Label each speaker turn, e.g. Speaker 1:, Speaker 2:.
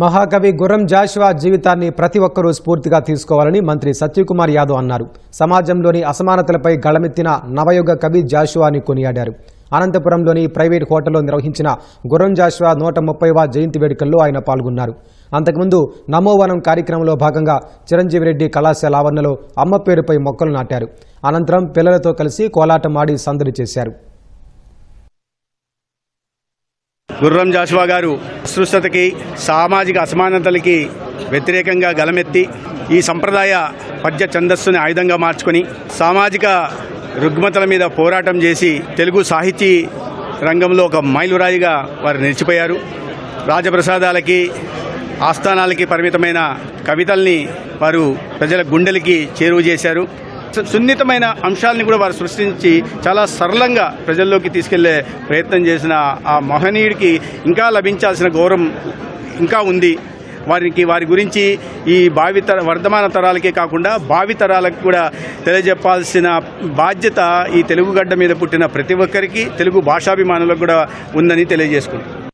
Speaker 1: మహాకవి గుర్రం జాషువా జీవితాన్ని ప్రతి ఒక్కరూ స్ఫూర్తిగా తీసుకోవాలని మంత్రి సత్యకుమార్ యాదవ్ అన్నారు. సమాజంలోని అసమానతలపై గళమెత్తిన నవయుగ కవి జాషువాని కొనియాడారు. అనంతపురంలోని ప్రైవేట్ హోటల్లో నిర్వహించిన గుర్రం జాషువా నూట ముప్పైవ జయంతి వేడుకల్లో ఆయన పాల్గొన్నారు. అంతకుముందు నమోవనం కార్యక్రమంలో భాగంగా చిరంజీవి రెడ్డి కళాశాల ఆవరణలో అమ్మ పేరుపై మొక్కలు నాటారు. అనంతరం పిల్లలతో కలిసి కోలాటం ఆడి సందడి చేశారు.
Speaker 2: గుర్రం జాషువా గారు అస్పృశ్యతకి సామాజిక అసమానతలకి వ్యతిరేకంగా గలమెత్తి ఈ సంప్రదాయ పద్య ఛందస్సుని ఆయుధంగా మార్చుకొని సామాజిక రుగ్మతల మీద పోరాటం చేసి తెలుగు సాహితీ రంగంలో ఒక మైలురాయిగా వారు నిలిచిపోయారు. రాజప్రసాదాలకి ఆస్థానాలకి పరిమితమైన కవితల్ని వారు ప్రజల గుండెలకి చేరువ చేశారు. సున్నితమైన అంశాలని కూడా వారు సృష్టించి చాలా సరళంగా ప్రజల్లోకి తీసుకెళ్ళే ప్రయత్నం చేసిన ఆ మహనీయుడికి ఇంకా లభించాల్సిన గౌరవం ఇంకా ఉంది. వారికి వారి గురించి ఈ భావితర వర్ధమాన తరాలకే కాకుండా భావితరాలకు కూడా తెలియజెప్పాల్సిన బాధ్యత ఈ తెలుగు గడ్డ మీద పుట్టిన ప్రతి ఒక్కరికి తెలుగు భాషాభిమానులకు కూడా ఉందని తెలియజేసుకుంటాం